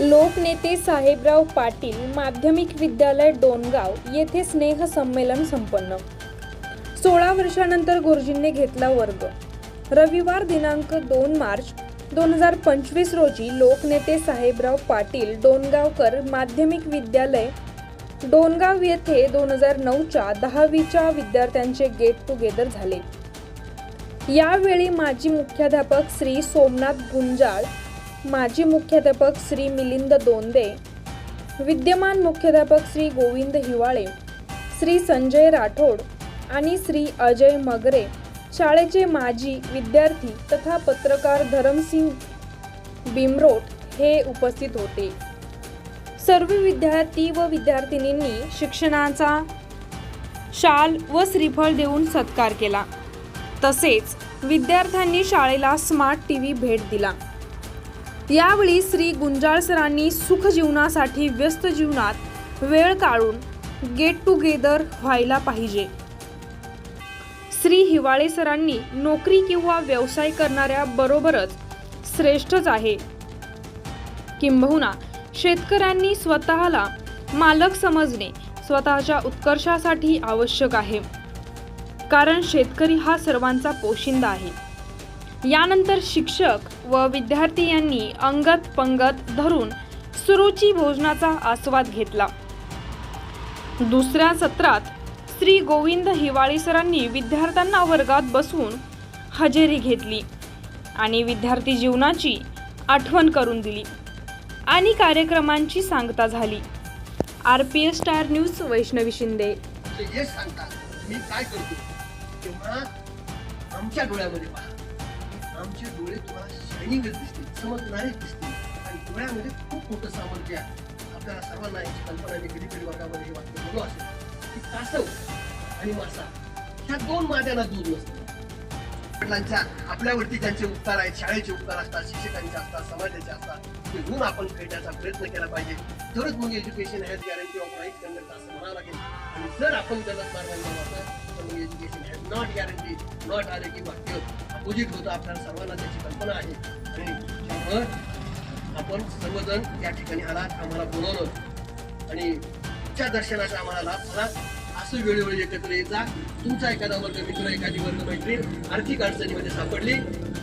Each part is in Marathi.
लोकनेते साहेबराव पाटील माध्यमिक विद्यालय डोनगाव येथे स्नेह संमेलन संपन्न. सोळा वर्षानंतर गुरुजींनी घेतला वर्ग. रविवार दिनांक दोन मार्च दोन हजार पंचवीस रोजी लोकनेते साहेबराव पाटील डोनगावकर माध्यमिक विद्यालय डोनगाव येथे दोन हजार नऊच्या दहावीच्या विद्यार्थ्यांचे गेट टुगेदर झाले. यावेळी माजी मुख्याध्यापक श्री सोमनाथ गुंजाळ माजी मुख्याध्यापक श्री मिलिंद दोंदे विद्यमान मुख्याध्यापक श्री गोविंद हिवाळे श्री संजय राठोड आणि श्री अजय मगरे शाळेचे माजी विद्यार्थी तथा पत्रकार धरमसिंग बिमरोट हे उपस्थित होते. सर्व विद्यार्थी व विद्यार्थिनींनी शिक्षणाचा शाल व श्रीफळ देऊन सत्कार केला. तसेच विद्यार्थ्यांनी शाळेला स्मार्ट टी व्ही भेट दिला. यावेळी श्री गुंजाळ सरांनी सुखजीवनासाठी व्यस्त जीवनात वेळ काढून गेट टुगेदर व्हायला पाहिजे. श्री हिवाळे सरांनी नोकरी किंवा व्यवसाय करणाऱ्या बरोबरच श्रेष्ठच आहे. किंबहुना शेतकऱ्यांनी स्वतःला मालक समजणे स्वतःच्या उत्कर्षासाठी आवश्यक आहे. कारण शेतकरी हा सर्वांचा पोशिंदा आहे. यानंतर शिक्षक व विद्यार्थी यांनी अंगत पंगत धरून सुरुची भोजनाचा आस्वाद घेतला. दुसऱ्या सत्रात श्री गोविंद हिवाळी सरांनी विद्यार्थ्यांना वर्गात बसवून हजेरी घेतली आणि विद्यार्थी जीवनाची आठवण करून दिली आणि कार्यक्रमांची सांगता झाली. R P S star news Vaishnavi Shinde. मी काय करतो? तेव्हा आमच्या डोळ्यामध्ये पहा. आमचे डोळे तुम्हाला शायनिंगच दिसतील चमकणारेच दिसतील. आणि डोळ्यामध्ये खूप मोठं सामर्थ्य आहे. आपल्याला सर्वांना याची कल्पना मी कधी कधी वर्गामध्ये हे वाक्य बोलू असेल. की कासव आणि मासा ह्या दोन माद्यांना दूध नसतं वडिलांच्या आपल्यावरती ज्यांचे उपकार आहेत शाळेचे उपकार असतात शिक्षकांचे असतात समाजाचे असतात ते गुण आपण फेडण्याचा प्रयत्न केला पाहिजे. तरच मग education has guarantee of right conduct असं म्हणावं लागेल. आणि जर आपण गलत मार्गाने वाटलं तर मग education has not guarantee not आले की वाक्य अपोजिट होतं. आपल्याला सर्वांना त्याची कल्पना आहे. आणि त्यामुळं आपण सर्वजण या ठिकाणी आलात आम्हाला बोलवलं. आणि तुमच्या दर्शनाचा आम्हाला लाभ झाला. असं वेळोवेळी एकत्र येत जा. तुमचा एखादा वर्ग मित्र एखादी वर्ग मैत्रीण आर्थिक अडचणीमध्ये सापडली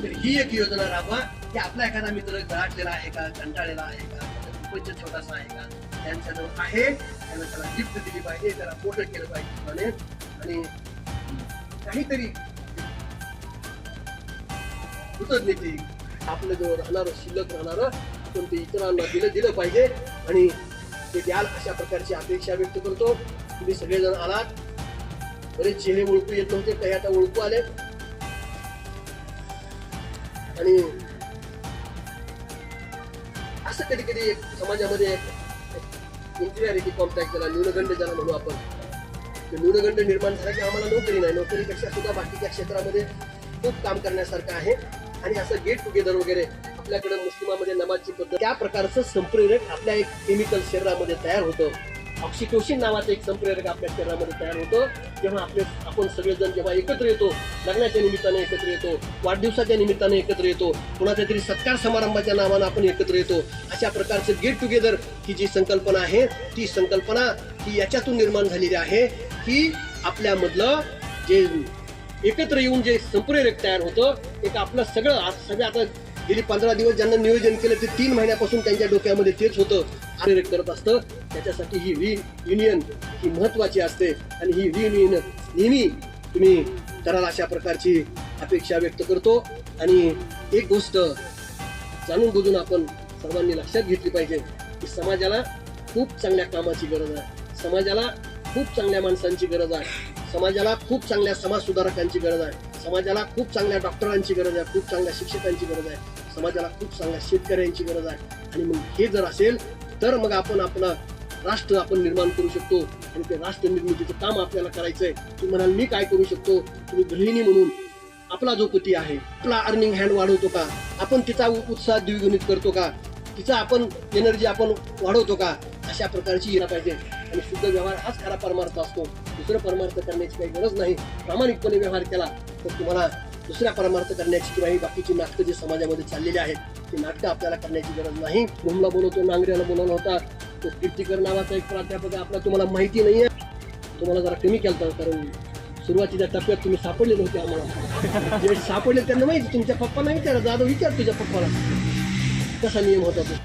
तर ही एक योजना राबवा. की आपला एखादा मित्र गळाटलेला आहे का कंटाळलेला आहे का त्याचा खूपच छोटासा आहे का त्यांच्याजवळ आहे. त्यांना त्याला गिफ्ट दिली पाहिजे त्याला मोठं केलं पाहिजे. म्हणे आणि काहीतरी कृतज्ञते आपलं जवळ राहणारं शिल्लक राहणार आपण ते इतरांना दिलं दिलं पाहिजे. आणि ते द्याल अशा प्रकारची अपेक्षा व्यक्त करतो. तुम्ही सगळेजण आलात. बरेच चेहरे ओळखू येत नव्हते काही आता ओळखू आले. आणि असं कधी कधी समाजामध्ये इंटिरियरिटी कॉम्पॅक्ट झाला न्यूनगंड झाला म्हणू आपण न्यूनगंड निर्माण झाला की आम्हाला नोकरी नाही. नोकरीपेक्षा सुद्धा बाकीच्या क्षेत्रामध्ये खूप काम करण्यासारखं आहे. आणि असं गेट टुगेदर वगैरे आपल्याकडे मुस्लिमामध्ये नमाजची पद्धत त्या प्रकारचं संप्रेरक आपल्या एक केमिकल शरीरामध्ये तयार होतं. ऑक्सिटोसिन नावाचं एक संप्रेरक आपल्या शरीरामध्ये तयार होतं. जेव्हा आपले आपण सगळेजण जेव्हा एकत्र येतो लग्नाच्या निमित्ताने एकत्र येतो वाढदिवसाच्या निमित्ताने एकत्र येतो कुणाच्या तरी सत्कार समारंभाच्या नावानं आपण एकत्र येतो अशा प्रकारचं गेट टुगेदर ही जी संकल्पना आहे ती संकल्पना ही याच्यातून निर्माण झालेली आहे. की आपल्यामधलं जे एकत्र येऊन जे संप्रेरक तयार होतं एक आपलं सगळं आज सगळं आता गेली पंधरा दिवस ज्यांना नियोजन केलं ते तीन महिन्यापासून त्यांच्या डोक्यामध्ये तेच होतं. प्रेरक करत असतं. त्याच्यासाठी ही वी युनियन ही महत्वाची असते. आणि ही वी युनियन नेहमी तुम्ही कराल अशा प्रकारची अपेक्षा व्यक्त करतो. आणि एक गोष्ट जाणून बुजून आपण सर्वांनी लक्षात घेतली पाहिजे की समाजाला खूप चांगल्या कामाची गरज आहे. समाजाला खूप चांगल्या माणसांची गरज आहे. समाजाला खूप चांगल्या समाज सुधारकांची गरज आहे. समाजाला खूप चांगल्या डॉक्टरांची गरज आहे खूप चांगल्या शिक्षकांची गरज आहे. समाजाला खूप चांगल्या शेतकऱ्यांची गरज आहे. आणि मग हे जर असेल तर मग आपण आपलं राष्ट्र आपण निर्माण करू शकतो. आणि ते राष्ट्र निर्मितीचं काम आपल्याला करायचंय. तुम्ही म्हणाल मी काय करू शकतो? तुम्ही गृहिणी म्हणून आपला जो पती आहे आपला अर्निंग हँड वाढवतो का? आपण तिचा उत्साह द्विगुणित करतो का? तिचा आपण एनर्जी आपण वाढवतो का? अशा प्रकारची येणं पाहिजे. आणि शुद्ध व्यवहार हाच खरा परमार्थ असतो. दुसरं परमार्थ करण्याची काही गरज नाही. प्रामाणिकपणे व्यवहार केला तर तुम्हाला दुसऱ्या परमार्थ करण्याची किंवा ही बाकीची नाटकं जी समाजामध्ये चाललेली आहेत ती नाटकं आपल्याला करण्याची गरज नाही. भूमला बोलवतो नांगऱ्याला बोलवला होता. तो कीर्तीकर नावाचा एक प्राध्यापक आपला तुम्हाला माहिती नाही आहे तुम्हाला जरा कमी केलं होतं, कारण सुरुवातीच्या टप्प्यात तुम्ही सापडले नव्हते आम्हाला. जे सापडले त्यांना माहिती तुमच्या पप्पांना विचारा जाधव विचार तुझ्या पप्पाला. कसा नियम होता तो.